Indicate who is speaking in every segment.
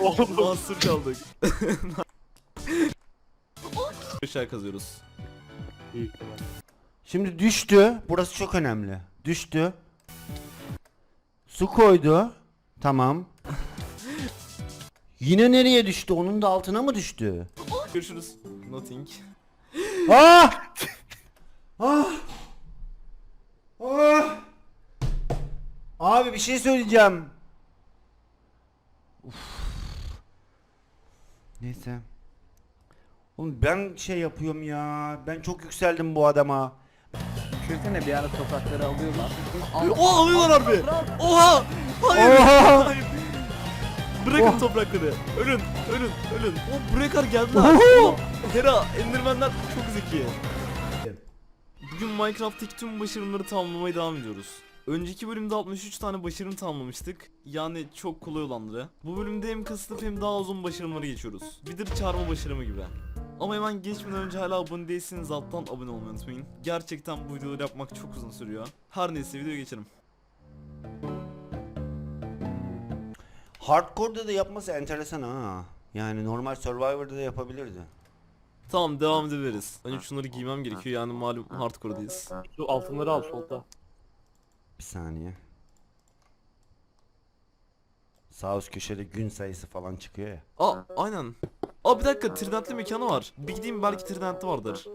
Speaker 1: Oğlum.
Speaker 2: Mahsur kaldık. Aşağı kazıyoruz.
Speaker 3: Şimdi düştü. Burası çok önemli. Düştü. Su koydu. Tamam. Yine nereye düştü? Onun da altına mı düştü?
Speaker 2: Görüşürüz. Nothing.
Speaker 3: Ah! Ah! Ah! Abi bir şey söyleyeceğim. Uf. Neyse. Oğlum ben şey yapıyorum ya. Ben çok yükseldim bu adama.
Speaker 4: Düşünsene bir ara toprakları alıyorlar.
Speaker 2: Oha alıyorlar harbi. Oha! Hayır.
Speaker 3: Oha!
Speaker 2: Hayır. Bırakın
Speaker 3: Oh.
Speaker 2: toprakları. Ölün, ölün, ölün. O geldiler.
Speaker 3: Oho!
Speaker 2: Oha! Hera, Enderman'ler çok zeki. Bugün Minecraft'taki tüm başarımları tamamlamaya devam ediyoruz. Önceki bölümde 63 tane başarım tamamlamıştık. Yani çok kolay olanları. Bu bölümde hem kasıtlı hem daha uzun başarımlara geçiyoruz. Bidir çarpma başarımı gibi. Ama hemen geçmeden önce hala abone değilseniz alttan abone olmayı unutmayın. Gerçekten bu videoları yapmak çok uzun sürüyor. Her neyse videoya geçelim.
Speaker 3: Hardcore'da da yapması enteresan ha. Yani normal Survivor'da da yapabilirdi.
Speaker 2: Tamam devam edebiliriz. Önce şunları giymem gerekiyor yani malum hardcore'dayız.
Speaker 1: Şu altınları al solda.
Speaker 3: Bir saniye. Sağ üst köşede gün sayısı falan çıkıyor ya.
Speaker 2: Aa aynen. Aa bir dakika tridentli mekanı var. Bir gideyim belki tridentli vardır.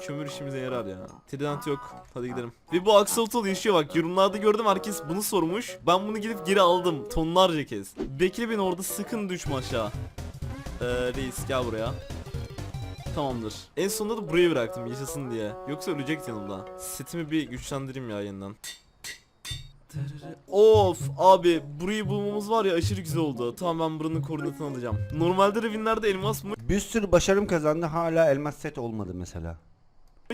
Speaker 2: Kömür işimize yarar ya. Trident yok. Hadi gidelim. Ve bu Axolotl yaşıyor bak. Yorumlarda gördüm herkes bunu sormuş. Ben bunu gidip geri aldım. Tonlarca kez. Bekle beni orada sakın düşme aşağı. Ee, reis gel buraya. Tamamdır. En sonunda da buraya bıraktım yaşasın diye. Yoksa ölecek yanımda. Setimi bir güçlendireyim ya yeniden. Of abi burayı bulmamız var ya aşırı güzel oldu. Tamam ben buranın koordinatını alacağım. Normalde revinlerde elmas mı
Speaker 3: Bir sürü başarım kazandı hala elmas set olmadı mesela.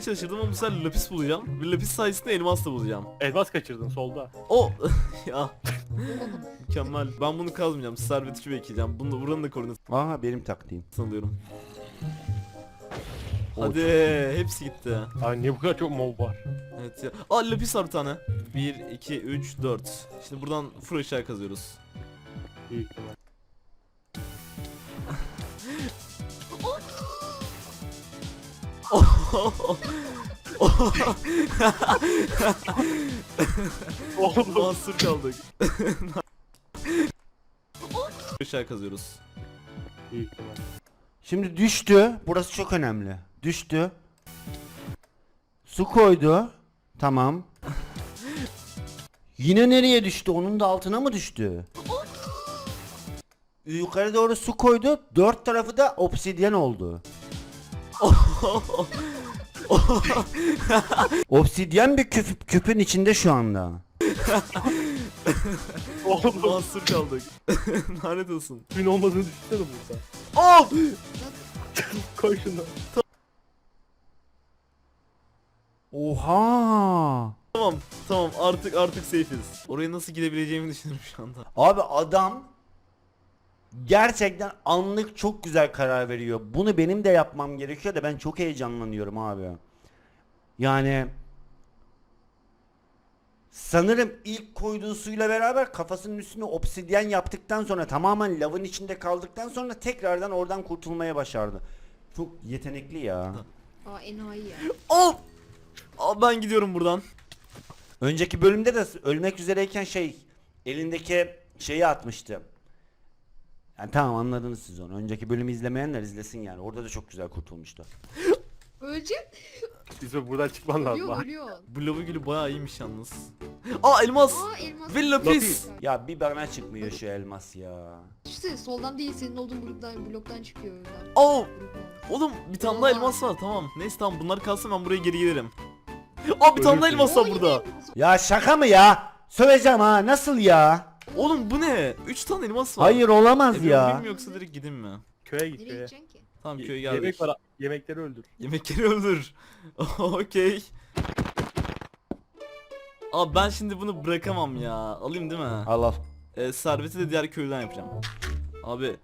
Speaker 2: çalışırdım ama bu sefer lapis bulacağım. Ve lapis sayesinde elmas da bulacağım.
Speaker 1: Elmas kaçırdın solda.
Speaker 2: O ya mükemmel. Ben bunu kazmayacağım. Servet bekleyeceğim. Bunu buranın da koordinatını
Speaker 3: Aha benim taktiğim.
Speaker 2: alıyorum. Hadi hepsi gitti.
Speaker 1: Ay niye bu kadar çok mob var?
Speaker 2: Evet ya. Aa lapis var bir tane. 1 2 3 4. Şimdi buradan full aşağı kazıyoruz.
Speaker 1: Büyük ihtimal. Oğlum.
Speaker 2: Mahsur kaldık. aşağı kazıyoruz.
Speaker 1: Büyük ihtimal.
Speaker 3: Şimdi düştü. Burası çok önemli. Düştü. Su koydu. Tamam. Yine nereye düştü? Onun da altına mı düştü? Yukarı doğru su koydu. Dört tarafı da obsidyen oldu. obsidyen bir küp, küpün içinde şu anda.
Speaker 1: Oğlum.
Speaker 2: Mahsur kaldık. Lanet olsun.
Speaker 1: Suyun olmadığını düşünsene burada.
Speaker 2: Of!
Speaker 1: Koy şunu.
Speaker 3: Oha!
Speaker 2: Tamam tamam artık artık safe'iz. Oraya nasıl gidebileceğimi düşünüyorum şu anda.
Speaker 3: Abi adam gerçekten anlık çok güzel karar veriyor. Bunu benim de yapmam gerekiyor da ben çok heyecanlanıyorum abi. Yani sanırım ilk koyduğu suyla beraber kafasının üstüne obsidyen yaptıktan sonra tamamen lavın içinde kaldıktan sonra tekrardan oradan kurtulmaya başardı. Çok yetenekli ya.
Speaker 5: Aa enayi ya.
Speaker 2: Of! Aa, ben gidiyorum buradan.
Speaker 3: Önceki bölümde de ölmek üzereyken şey elindeki şeyi atmıştı. Yani tamam anladınız siz onu. Önceki bölümü izlemeyenler izlesin yani. Orada da çok güzel kurtulmuştu.
Speaker 5: Öleceğim.
Speaker 1: İsmet buradan çıkman lazım.
Speaker 5: Ölüyor
Speaker 1: ha.
Speaker 5: ölüyor.
Speaker 2: Bu lavı gülü bayağı iyiymiş yalnız. Aa elmas!
Speaker 5: Aa elmas.
Speaker 2: Ve lapis!
Speaker 3: Ya bir bana çıkmıyor şu elmas ya.
Speaker 5: İşte soldan değil senin olduğun bloktan, bloktan çıkıyor! Bloktan.
Speaker 2: Oğlum bir tane daha elmas var tamam. Neyse tamam bunlar kalsın ben buraya geri gelirim. Tane daha elmas var
Speaker 5: Oo,
Speaker 2: burada.
Speaker 3: Ya şaka mı ya? Söveceğim ha nasıl ya?
Speaker 2: Oğlum bu ne? 3 tane elmas var.
Speaker 3: Hayır olamaz
Speaker 2: Emin
Speaker 3: ya.
Speaker 2: miyim yoksa direkt gideyim mi?
Speaker 1: Köye git
Speaker 5: Nereye
Speaker 1: köye.
Speaker 5: gideceksin ki?
Speaker 2: Tamam
Speaker 1: Ye-
Speaker 2: köye geldik.
Speaker 1: Yemek var. Yemekleri öldür.
Speaker 2: Yemekleri öldür. Okey. Abi ben şimdi bunu bırakamam ya. Alayım değil mi?
Speaker 3: Al al.
Speaker 2: Ee, serveti de diğer köylüden yapacağım. Abi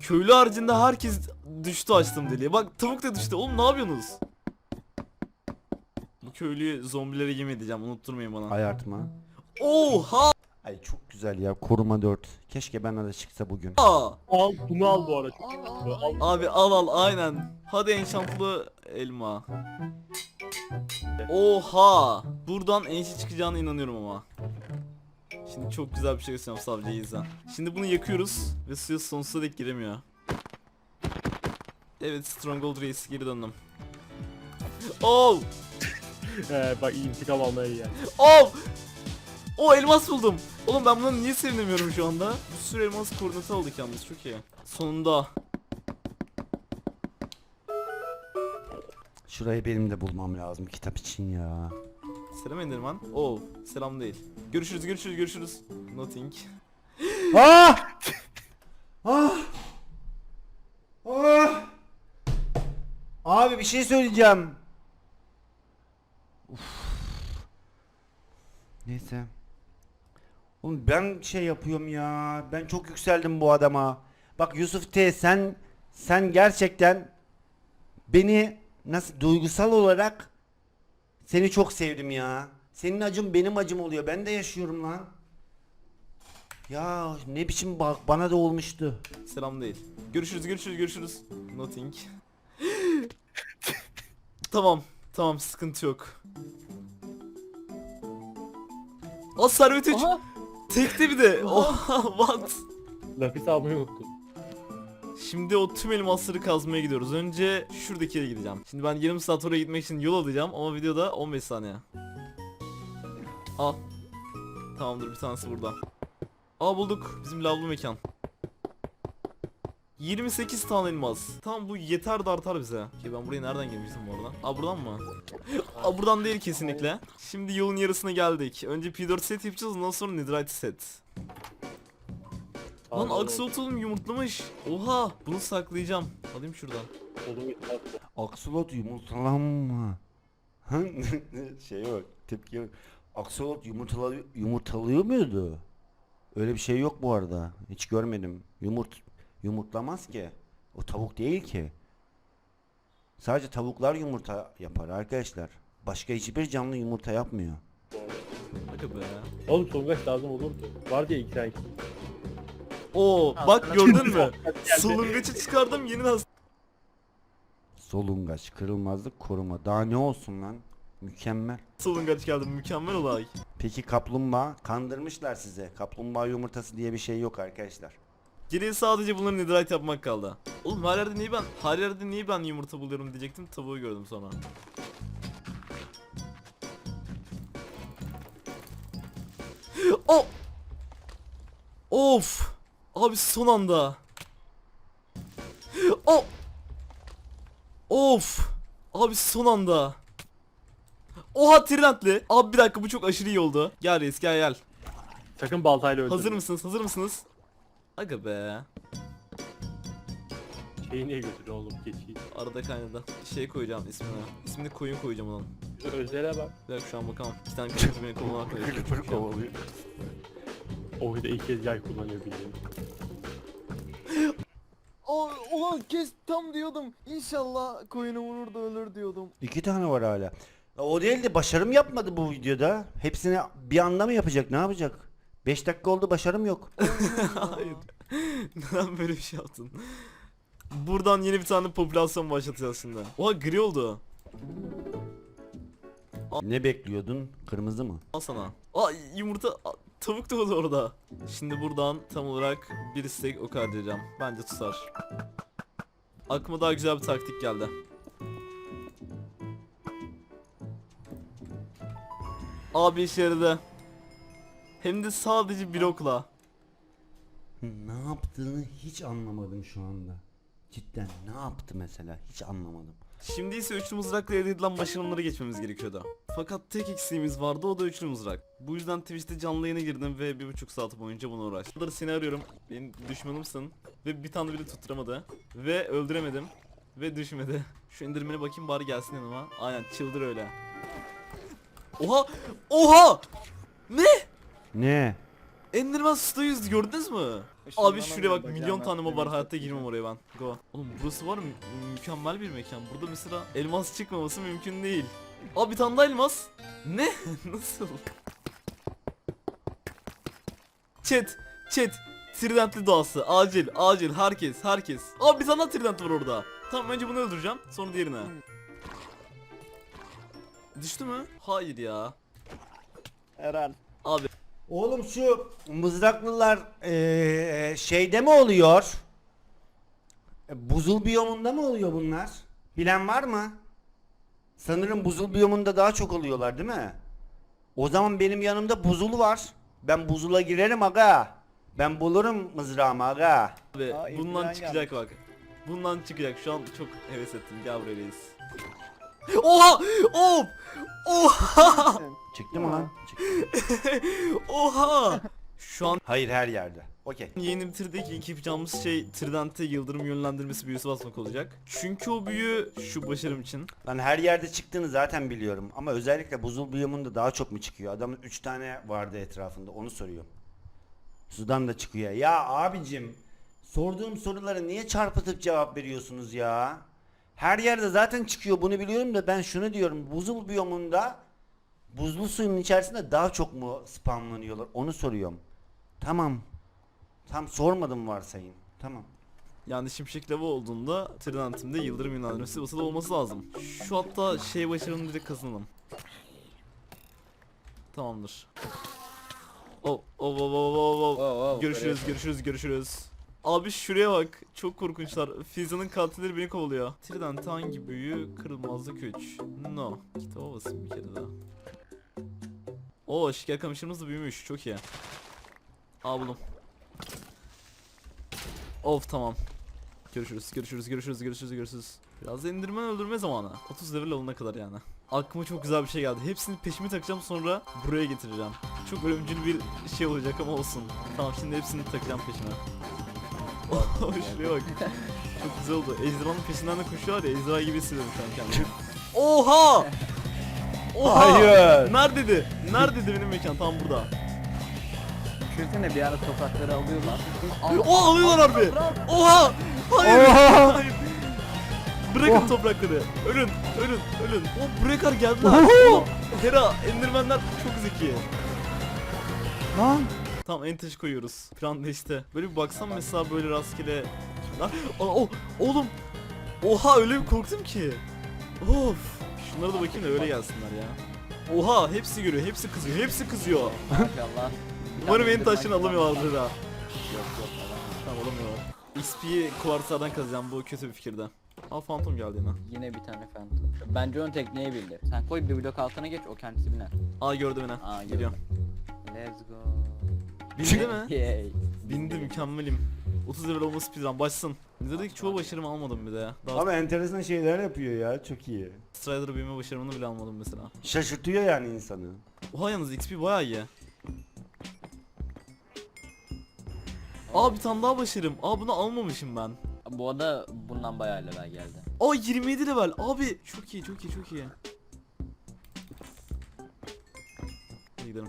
Speaker 2: köylü haricinde herkes düştü açtım deliğe. Bak tavuk da düştü. Oğlum ne yapıyorsunuz? Bu köylüyü zombilere yem edeceğim. Unutturmayın bana.
Speaker 3: Ayartma.
Speaker 2: Oha!
Speaker 3: Ay çok güzel ya koruma 4. Keşke bana da çıksa bugün.
Speaker 1: Al bunu al bu. Çok
Speaker 5: al. Al.
Speaker 2: Abi al al aynen. Hadi enşantlı elma. Oha! Buradan enşi çıkacağına inanıyorum ama. Şimdi çok güzel bir şey göstereceğim savcıya izle. Şimdi bunu yakıyoruz ve suya sonsuza dek giremiyor. Evet Stronghold Reis geri döndüm. Oh!
Speaker 1: He, bak intikam almaya gel.
Speaker 2: Oh! O elmas buldum. Oğlum ben buna niye sevinemiyorum şu anda? Bir sürü elmas koordinatı aldık yalnız çok iyi. Sonunda.
Speaker 3: Şurayı benim de bulmam lazım kitap için ya.
Speaker 2: Selam Enderman. Oh, selam değil. Görüşürüz, görüşürüz, görüşürüz. Nothing.
Speaker 3: Ah! Ah! Ah! Abi bir şey söyleyeceğim. Uf. Neyse. Oğlum ben şey yapıyorum ya. Ben çok yükseldim bu adama. Bak Yusuf T sen sen gerçekten beni nasıl duygusal olarak seni çok sevdim ya. Senin acın benim acım oluyor. Ben de yaşıyorum lan. Ya ne biçim bak bana da olmuştu.
Speaker 2: Selam değil. Görüşürüz, görüşürüz, görüşürüz. Nothing. tamam, tamam sıkıntı yok. Aa servet 3.
Speaker 4: Aha!
Speaker 2: Tekte bir de. Oha, what?
Speaker 1: Lapis almayı unuttum.
Speaker 2: Şimdi o tüm elmasları kazmaya gidiyoruz. Önce şuradaki yere gideceğim. Şimdi ben yarım saat oraya gitmek için yol alacağım ama videoda 15 saniye. Al. Tamamdır bir tanesi burada. Aa bulduk. Bizim lavlı mekan. 28 tane elmas. Tamam bu yeter de artar bize. Ki ben buraya nereden girmiştim bu arada? Aa buradan mı? Aa buradan değil kesinlikle. Şimdi yolun yarısına geldik. Önce P4 set yapacağız ondan sonra Netherite set. Lan Axolotl yumurtlamış. Oha bunu saklayacağım. Alayım şuradan.
Speaker 1: al. Oğlum git, al.
Speaker 3: Aksolot yumurtalanma. şey yok tepki yok. Aksolot yumurtalıyor, yumurtalıyor muydu? Öyle bir şey yok bu arada. Hiç görmedim. Yumurt yumurtlamaz ki. O tavuk değil ki. Sadece tavuklar yumurta yapar arkadaşlar. Başka hiçbir canlı yumurta yapmıyor.
Speaker 2: Bakın be.
Speaker 1: Oğlum songaç lazım olurdu. Var diye iki tane.
Speaker 2: Oo bak gördün mü? Solungaçı çıkardım yeniden
Speaker 3: Solungaç, kırılmazlık, koruma. Daha ne olsun lan? Mükemmel.
Speaker 2: solungaç geldi mükemmel olay.
Speaker 3: Peki kaplumbağa kandırmışlar size. Kaplumbağa yumurtası diye bir şey yok arkadaşlar.
Speaker 2: Geriye sadece bunların netherite yapmak kaldı. Oğlum her yerde niye ben her yerde niye ben yumurta buluyorum diyecektim tavuğu gördüm sonra. O Of! Abi son anda. O Of! Abi son anda. Oha tridentli Abi bir dakika bu çok aşırı iyi oldu. Gel reis gel gel.
Speaker 1: Sakın baltayla öldürme.
Speaker 2: Hazır mısınız hazır mısınız Aga be
Speaker 1: Şeyi niye götürüyor oğlum keçiyi?
Speaker 2: Arada kaynadı. Şey koyacağım ismini. İsmini koyun koyacağım onun.
Speaker 1: Özele bak.
Speaker 2: Bir dakika şu an bakalım. İki tane kırmızı beni koluna koyuyor.
Speaker 3: kovalıyor.
Speaker 1: O da ilk kez yay kullanıyor bildiğin.
Speaker 4: O, ulan kes tam diyordum. İnşallah koyunu vurur da ölür diyordum.
Speaker 3: İki tane var hala. O değil de başarım yapmadı bu videoda. Hepsini bir anda mı yapacak? Ne yapacak? 5 dakika oldu başarım yok.
Speaker 2: Hayır. Neden böyle bir şey yaptın? Buradan yeni bir tane popülasyon başlatacağız şimdi. Oha gri oldu.
Speaker 3: ne bekliyordun? Kırmızı mı?
Speaker 2: Al sana. Aa yumurta Aa, tavuk da oldu orada. Şimdi buradan tam olarak bir istek ok harcayacağım. Bence tutar. Aklıma daha güzel bir taktik geldi. Abi işe yaradı. Hem de sadece bir okla.
Speaker 3: Ne yaptığını hiç anlamadım şu anda. Cidden ne yaptı mesela? Hiç anlamadım.
Speaker 2: Şimdi ise üçlü mızrakla elde edilen başarımları geçmemiz gerekiyordu. Fakat tek eksiğimiz vardı o da üçlü mızrak. Bu yüzden Twitch'te canlı yayına girdim ve bir buçuk saat boyunca bunu uğraştım. Bunları seni arıyorum. Benim düşmanımsın. Ve bir tane bile tutturamadı. Ve öldüremedim. Ve düşmedi. Şu indirmene bakayım bari gelsin yanıma. Aynen çıldır öyle. Oha! Oha! Ne?
Speaker 3: Ne?
Speaker 2: Enderman yüzdü gördünüz mü? Abi şuraya bak milyon tane mob var hayatta girmem oraya ben. Go. Oğlum burası var mı? Mükemmel bir mekan. Burada mesela elmas çıkmaması mümkün değil. Abi bir tane daha elmas. Ne? Nasıl? Chat, chat. Tridentli doğası. Acil, acil. Herkes, herkes. Abi bir tane daha trident var orada. Tamam önce bunu öldüreceğim. Sonra diğerine. Düştü mü? Hayır ya.
Speaker 4: Eren.
Speaker 3: Oğlum şu mızraklılar eee, şeyde mi oluyor? E, Buzul biyomunda mı oluyor bunlar? Bilen var mı? Sanırım buzul biyomunda daha çok oluyorlar değil mi? O zaman benim yanımda buzul var. Ben buzula girerim aga. Ben bulurum mızrağımı aga.
Speaker 2: Abi
Speaker 4: Aa,
Speaker 2: bundan
Speaker 4: İlgilen
Speaker 2: çıkacak bak. Bundan çıkacak. Şu an çok heves ettim. Gel buraya reis. Oha! Of! Oha!
Speaker 3: Çıktı mı lan? Çıktı.
Speaker 2: Oha! Şu an
Speaker 3: Hayır her yerde. Okey.
Speaker 2: yeni bitirdik. İlk yapacağımız şey Trident'e yıldırım yönlendirmesi büyüsü basmak olacak. Çünkü o büyü şu başarım için.
Speaker 3: Ben her yerde çıktığını zaten biliyorum. Ama özellikle buzul biyomunda daha çok mu çıkıyor? Adamın 3 tane vardı etrafında. Onu soruyorum. Sudan da çıkıyor. Ya abicim sorduğum sorulara niye çarpıtıp cevap veriyorsunuz ya? Her yerde zaten çıkıyor bunu biliyorum da ben şunu diyorum. Buzul biyomunda buzlu suyun içerisinde daha çok mu spamlanıyorlar? Onu soruyorum. Tamam. Tam sormadım varsayın. Tamam.
Speaker 2: Yani şimşek lava olduğunda Trident'imde yıldırım yönlendirmesi basılı olması lazım. Şu hatta şey başarımı direkt kazanalım. Tamamdır. Oh, oh, oh, oh, oh, oh.
Speaker 4: Oh, oh,
Speaker 2: Görüşürüz, görüşürüz, görüşürüz. Abi şuraya bak. Çok korkunçlar. Fizza'nın katilleri beni kovalıyor. Trident hangi büyü? Kırılmazlık 3. No. Kitaba basayım bir kere daha. Oo şeker kamışımız da büyümüş. Çok iyi. Aa buldum. Of tamam. Görüşürüz, görüşürüz, görüşürüz, görüşürüz, görüşürüz. Biraz da öldürme zamanı. 30 level olana kadar yani. Aklıma çok güzel bir şey geldi. Hepsini peşime takacağım sonra buraya getireceğim. Çok ölümcül bir şey olacak ama olsun. Tamam şimdi hepsini takacağım peşime. Şuraya bak. Çok güzel oldu. Ejderhanın peşinden de koşuyor ya. Ejderha gibi hissediyorum şu an kendimi. Oha! Oha!
Speaker 3: Hayır.
Speaker 2: Neredeydi? Neredeydi benim mekan? Tam burada.
Speaker 4: Düşünsene bir ara toprakları alıyorlar.
Speaker 2: O alıyorlar harbi. Oha! Hayır.
Speaker 3: Oha!
Speaker 2: Hayır. Bırakın toprakları. Ölün, ölün, ölün. O buraya kadar geldiler. Oğlum, Hera, Endermenler çok zeki.
Speaker 3: Lan.
Speaker 2: Tamam en taşı koyuyoruz. Plan işte. Böyle bir baksam mesela böyle rastgele. Lan, aa, o, oğlum. Oha öyle bir korktum ki. Of. Şunlara da bakayım da öyle gelsinler ya. Oha hepsi görüyor, hepsi kızıyor, hepsi kızıyor.
Speaker 4: Maşallah.
Speaker 2: Umarım en taşını alamıyorlardır ha.
Speaker 4: Yok yok alamam.
Speaker 2: Tamam alamıyorlar. XP'yi kuartlardan kazacağım bu kötü bir fikirden. Aa Phantom geldi yine.
Speaker 6: Yine bir tane phantom. Bence ön tekneye bildi. Sen koy bir blok altına geç o kendisi biner.
Speaker 2: Aa gördü beni.
Speaker 6: Aa,
Speaker 2: Geliyorum.
Speaker 6: Let's go.
Speaker 2: Bindi mi?
Speaker 6: Yay.
Speaker 2: Bindi mükemmelim. 30 level olması speedrun başlasın. Nedir'deki çoğu başarımı almadım bir de ya. Daha
Speaker 3: Ama enteresan şeyler yapıyor ya. Çok iyi.
Speaker 2: Strider büyüme başarımını bile almadım mesela.
Speaker 3: Şaşırtıyor yani insanı.
Speaker 2: Oha yalnız XP bayağı iyi. Aa bir tane daha başarım. Aa bunu almamışım ben.
Speaker 6: Bu arada bundan bayağı level geldi.
Speaker 2: Aa 27 level. Abi çok iyi çok iyi çok iyi. Hadi gidelim.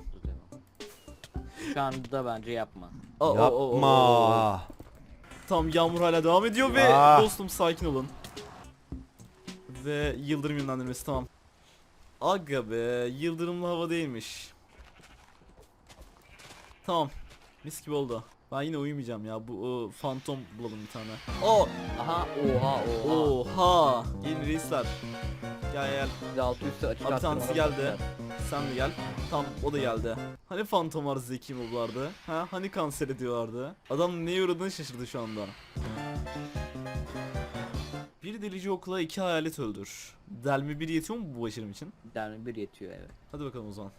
Speaker 6: Şu anda bence yapma.
Speaker 2: Aa, aa, aa, aa, aa.
Speaker 3: Yapma.
Speaker 2: Tamam yağmur hala devam ediyor ve
Speaker 3: Ya.
Speaker 2: dostum sakin olun. Ve yıldırım yönlendirmesi tamam. Aga be yıldırımlı hava değilmiş. Tamam. Mis gibi oldu. Ben yine uyumayacağım ya. Bu o, fantom bulalım bir tane. Aa!
Speaker 6: Aha oha oha.
Speaker 2: Oha! Yeni reisler. Gel gel.
Speaker 6: Bir de altı üstü açık
Speaker 2: Abi tanesi
Speaker 6: var.
Speaker 2: geldi. Sen de gel. Tam o da geldi. Hani fantomlar zeki moblardı? Ha? Hani kanser ediyorlardı? Adam neye uğradığını şaşırdı şu anda. Bir delici okula iki hayalet öldür. Delme bir yetiyor mu bu başarım için?
Speaker 6: Yani bir yetiyor evet.
Speaker 2: Hadi bakalım o zaman.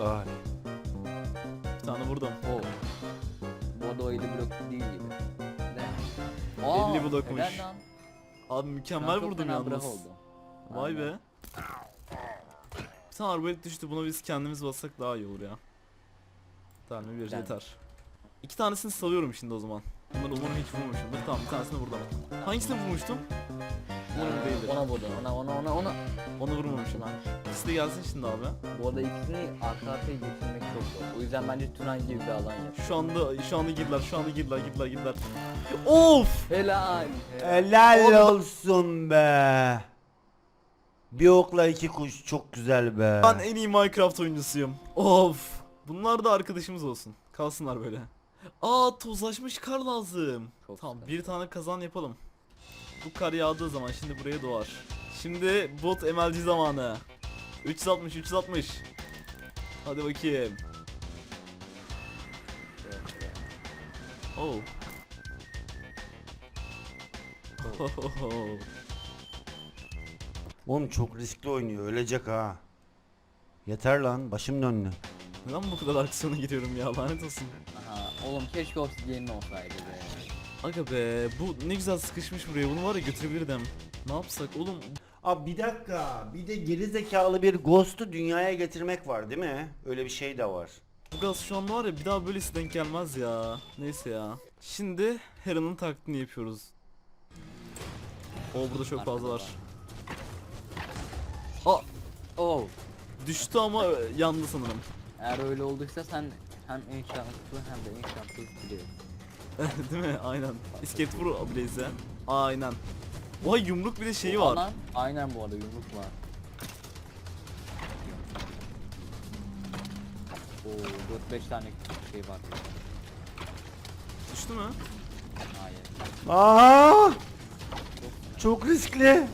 Speaker 3: Ay.
Speaker 2: Bir tane vurdum.
Speaker 6: Oo. Bu arada o 50 blok değil gibi. Ne?
Speaker 2: 50 blokmuş.
Speaker 6: helal lan.
Speaker 2: Abi mükemmel
Speaker 6: çok
Speaker 2: vurdum
Speaker 6: fena
Speaker 2: yalnız.
Speaker 6: oldu.
Speaker 2: Vay
Speaker 6: Aynen.
Speaker 2: be. Bir tane arbalet düştü buna biz kendimiz bassak daha iyi olur ya. Delme bir
Speaker 6: Delme.
Speaker 2: yeter. İki tanesini salıyorum şimdi o zaman. Bunları umarım hiç vurmamışımdır. Tamam bir tanesini vurdum. Hangisini vurmuştum? Umarım değildir.
Speaker 6: Ona vurdu. Ona ona ona ona.
Speaker 2: Onu vurmamışım. İkisi de gelsin şimdi abi.
Speaker 6: Bu arada ikisini arka arkaya getirmek çok zor. O yüzden bence Tunay gibi bir alan yap.
Speaker 2: Şu anda şu anda girdiler, şu anda girdiler, girdiler, girdiler. Of!
Speaker 6: Helal.
Speaker 3: Helal olsun be. Bir okla iki kuş çok güzel be.
Speaker 2: Ben en iyi Minecraft oyuncusuyum. Of! Bunlar da arkadaşımız olsun. Kalsınlar böyle. Aa tozlaşmış kar lazım.
Speaker 6: Çok
Speaker 2: tamam
Speaker 6: güzel.
Speaker 2: bir tane kazan yapalım. Bu kar yağdığı zaman şimdi buraya doğar. Şimdi bot MLG zamanı. 360 360. Hadi bakayım. Oh.
Speaker 3: Oğlum çok riskli oynuyor ölecek ha. Yeter lan başım döndü.
Speaker 2: Neden bu kadar aksiyona giriyorum ya lanet olsun.
Speaker 6: Aha oğlum keşke obsidyenin olsaydı be.
Speaker 2: Aga be bu ne güzel sıkışmış buraya bunu var ya götürebilirdim. Ne yapsak oğlum
Speaker 3: Abi bir dakika bir de geri zekalı bir ghost'u dünyaya getirmek var değil mi? Öyle bir şey de var.
Speaker 2: bu gaz şu an var ya bir daha böylesi denk gelmez ya. Neyse ya. Şimdi Hera'nın taklidini yapıyoruz. O burada çok fazla var.
Speaker 6: Oh.
Speaker 2: Düştü ama e, yandı sanırım.
Speaker 6: Eğer öyle olduysa sen hem en şanslı hem de en şanssız biliyorsun.
Speaker 2: Değil mi? Aynen. İskelet vur Blaze'e. Aynen. Oha yumruk bir de şeyi var.
Speaker 6: Aynen bu arada yumruk var. Oo 4-5 tane şey var.
Speaker 2: Düştü mü?
Speaker 6: Hayır.
Speaker 3: Aa! Çok riskli.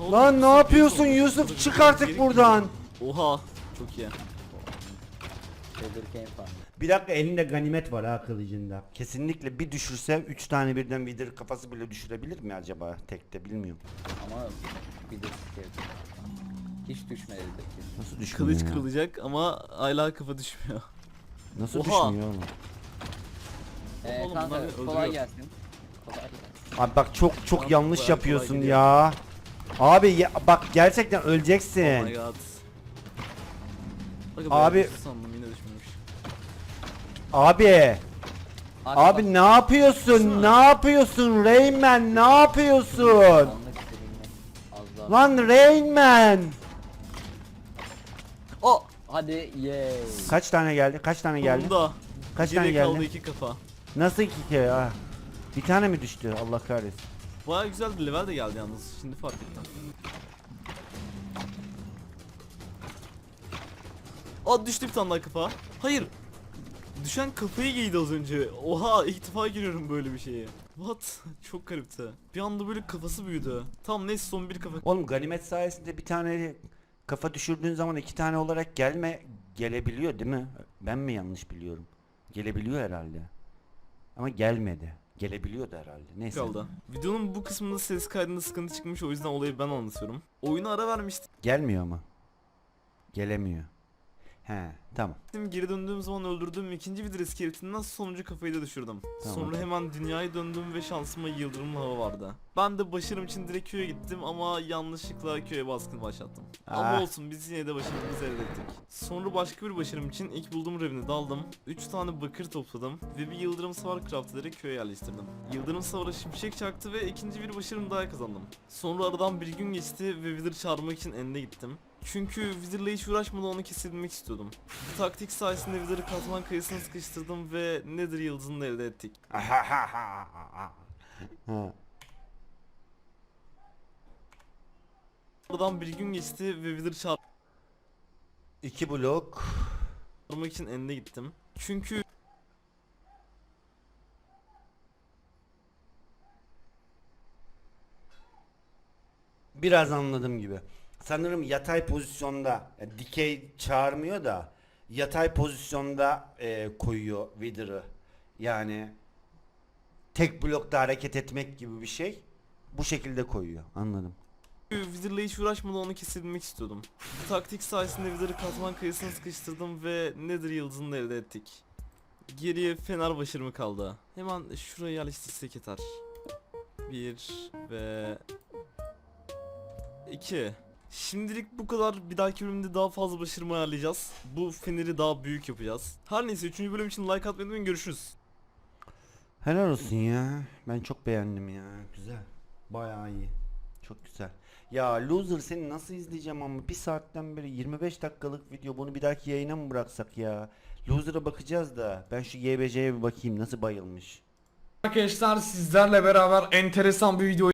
Speaker 2: Oğlum,
Speaker 3: Lan ne yapıyorsun
Speaker 2: oldu.
Speaker 3: Yusuf? Çık artık buradan.
Speaker 2: Oha. Çok iyi.
Speaker 6: Falan.
Speaker 3: Bir dakika elinde ganimet var ha kılıcında. Kesinlikle bir düşürse 3 tane birden wither kafası bile düşürebilir mi acaba tekte bilmiyorum.
Speaker 6: Ama bir de skeleton var. Hiç düşmedi de kesin.
Speaker 3: Nasıl düşmüyor
Speaker 2: Kılıç
Speaker 3: ya?
Speaker 2: kırılacak ama hala kafa düşmüyor.
Speaker 3: Nasıl
Speaker 2: Oha.
Speaker 3: düşmüyor oğlum?
Speaker 6: Ee,
Speaker 2: Oğlum
Speaker 6: kanka
Speaker 2: beni
Speaker 6: kolay
Speaker 2: öldürüyor.
Speaker 6: gelsin. Kolay gelsin.
Speaker 3: Abi bak çok çok yanlış
Speaker 2: bayağı kolay
Speaker 3: yapıyorsun
Speaker 2: gidiyor.
Speaker 3: ya. Abi ya- bak gerçekten
Speaker 2: Oh my
Speaker 3: öleceksin.
Speaker 2: god. Aga,
Speaker 3: Abi-
Speaker 2: ben düştü sandım yine düşmemiş.
Speaker 3: Abi. Abi ne yapıyorsun? Ne yapıyorsun Rayman? Ne yapıyorsun?
Speaker 6: anlık istediğini az daha.
Speaker 3: Lan Rayman.
Speaker 6: Oh! Hadi yay.
Speaker 3: Kaç tane geldi? Kaç tane geldi?
Speaker 2: Sonunda.
Speaker 3: Kaç
Speaker 2: Geriye
Speaker 3: tane
Speaker 2: kaldı
Speaker 3: geldi?
Speaker 2: iki kafa.
Speaker 3: Nasıl iki kere? Ah. Bir tane mi düştü? Allah kahretsin.
Speaker 2: Baya güzel bir level de geldi yalnız. Şimdi fark ettim. Aa düştü bir tane daha kafa. Hayır. Düşen kafayı giydi az önce. Oha ilk defa giriyorum böyle bir şeye. What? Çok garipti. Bir anda böyle kafası büyüdü. Tamam neyse son bir kafa.
Speaker 3: Oğlum ganimet sayesinde bir tane kafa düşürdüğün zaman iki tane olarak gelme gelebiliyor değil mi? Ben mi yanlış biliyorum? Gelebiliyor herhalde. Ama gelmedi. Gelebiliyordu herhalde. Neyse.
Speaker 2: kaldı. Videonun bu kısmında ses kaydında sıkıntı çıkmış o yüzden olayı ben anlatıyorum. Oyuna ara vermiştim.
Speaker 3: Gelmiyor ama. Gelemiyor. He, tamam.
Speaker 2: Geri döndüğüm zaman öldürdüğüm ikinci bir iskeletinden sonuncu kafayı da düşürdüm.
Speaker 3: Tamam.
Speaker 2: Sonra hemen dünyaya döndüm ve şansıma yıldırımlı hava vardı. Ben de başarım için direkt köye gittim ama yanlışlıkla köye baskın başlattım. Ama
Speaker 3: Ah.
Speaker 2: olsun biz yine de başarımızı elde ettik. Sonra başka bir başarım için ilk bulduğum revine daldım. 3 tane bakır topladım ve bir yıldırım savar craft ederek köye yerleştirdim. Yıldırım savara şimşek çaktı ve ikinci bir başarım daha kazandım. Sonra aradan bir gün geçti ve Wither çağırmak için End'e gittim. Çünkü Wither'la hiç uğraşmadan onu kesebilmek istiyordum. Bu taktik sayesinde Wither'ı katman kayısına sıkıştırdım ve Nether yıldızını elde ettik. Aradan bir gün geçti ve Wither
Speaker 3: İki blok.
Speaker 2: çağırmak için End'e gittim. Çünkü
Speaker 3: Biraz anladım gibi. Sanırım yatay pozisyonda, yani dikey çağırmıyor da yatay pozisyonda e, koyuyor Wither'ı. Yani tek blokta hareket etmek gibi bir şey. Bu şekilde koyuyor. Anladım.
Speaker 2: Wither'la hiç uğraşmadan onu kesebilmek istiyordum. Bu taktik sayesinde Wither'ı katman kayısına sıkıştırdım ve Nether yıldızını elde ettik. Geriye fener başarımı kaldı. Hemen şuraya yerleştirsek yeter. Bir ve iki. Şimdilik bu kadar. Bir dahaki bölümde daha fazla başarımı ayarlayacağız. Bu feneri daha büyük yapacağız. Her neyse 3. bölüm için like atmayı unutmayın. Görüşürüz.
Speaker 3: Helal olsun ya. Ben çok beğendim ya. Güzel. Bayağı iyi. Çok güzel. Ya loser seni nasıl izleyeceğim ama bir saatten beri 25 dakikalık video bunu bir dahaki yayına mı bıraksak ya? Loser'a bakacağız da ben şu YBC'ye bir bakayım nasıl bayılmış.
Speaker 7: Arkadaşlar sizlerle beraber enteresan bir video